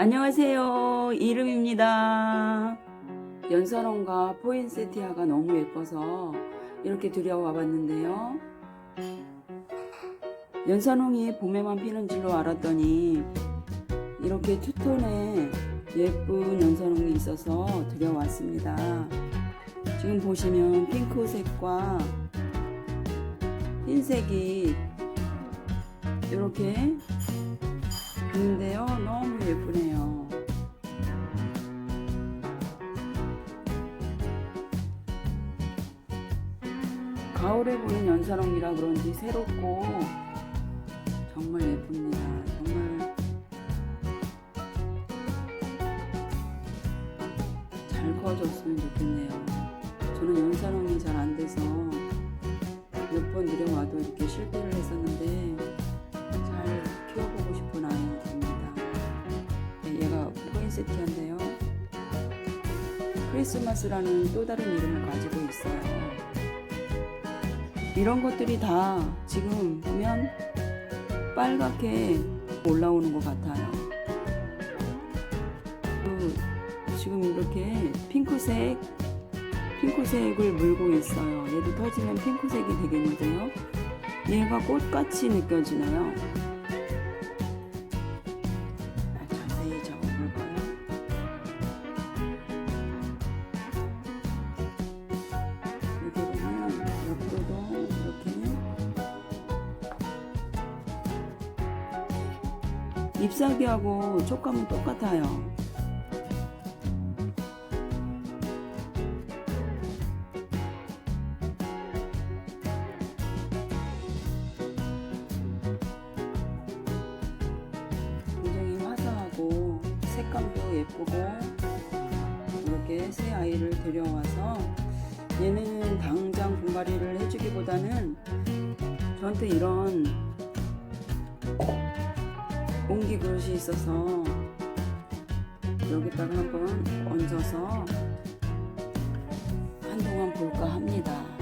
안녕하세요. 이름입니다. 연선원과 포인세티아가 너무 예뻐서 이렇게 들여와 봤는데요. 연선홍이 봄에만 피는 줄로 알았더니 이렇게 투톤의 예쁜 연선홍이 있어서 들여왔습니다. 지금 보시면 핑크색과 흰색이 이렇게 가을에 보는 연산홍이라 그런지 새롭고 정말 예쁩니다. 정말 잘 커졌으면 좋겠네요. 저는 연산홍이 잘 안 돼서 몇 번 들여와도 이렇게 실패를 했었는데 잘 키워보고 싶은 아이입니다. 네, 얘가 포인세티한데요. 크리스마스라는 또 다른 이름을 가지고. 이런 것들이 다 지금 보면 빨갛게 올라오는 것 같아요. 그 지금 이렇게 핑크색, 핑크색을 물고 있어요. 얘도 터지면 핑크색이 되겠는데요. 얘가 꽃같이 느껴지나요? 잎사귀하고 촉감은 똑같아요. 굉장히 화사하고 색감도 예쁘고 이렇게 새 아이를 데려와서 얘는 당장 분갈이를 해주기보다는 저한테 이런 옹기 그릇이 있어서 여기다가 한번 얹어서 한동안 볼까 합니다.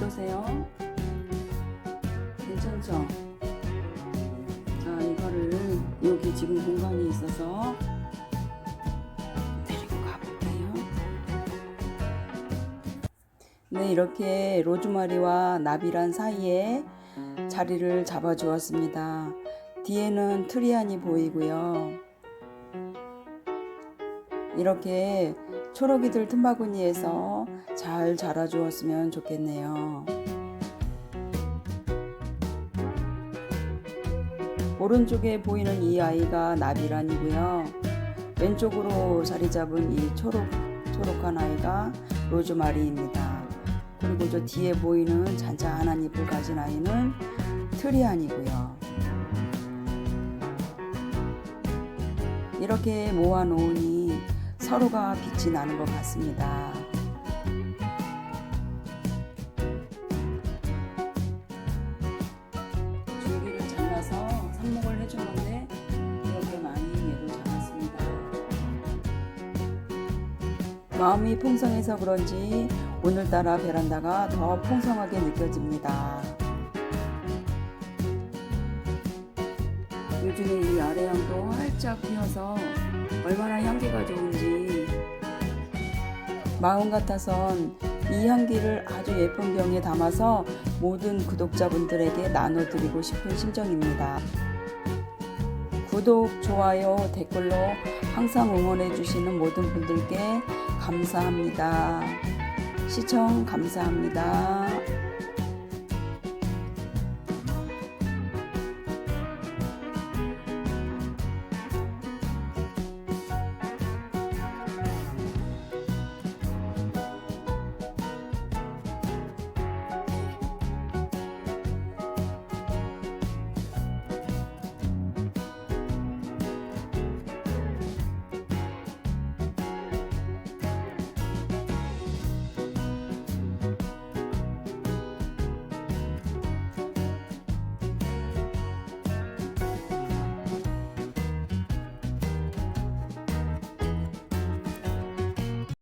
어떠세요? 괜찮죠? 자, 이거를 여기 지금 공간이 있어서 데리고 가볼게요. 네, 이렇게 로즈마리와 나비란 사이에 자리를 잡아 주었습니다. 뒤에는 트리안이 보이고요. 이렇게 초록이들 틈바구니에서 잘 자라주었으면 좋겠네요. 오른쪽에 보이는 이 아이가 나비란이고요. 왼쪽으로 자리 잡은 이 초록, 초록한 아이가 로즈마리입니다. 그리고 저 뒤에 보이는 잔잔한 잎을 가진 아이는 트리안이고요. 이렇게 모아 놓으니 서로가 빛이 나는 것 같습니다. 줄기를 잘라서 삽목을 해준 건데 이렇게 많이 얘도 자랐습니다. 마음이 풍성해서 그런지 오늘따라 베란다가 더 풍성하게 느껴집니다. 요즘에 이 아래향도 활짝 피어서 얼마나 향기가 좋은지 마음 같아선 이 향기를 아주 예쁜 병에 담아서 모든 구독자분들에게 나눠드리고 싶은 심정입니다. 구독, 좋아요, 댓글로 항상 응원해주시는 모든 분들께 감사합니다. 시청 감사합니다.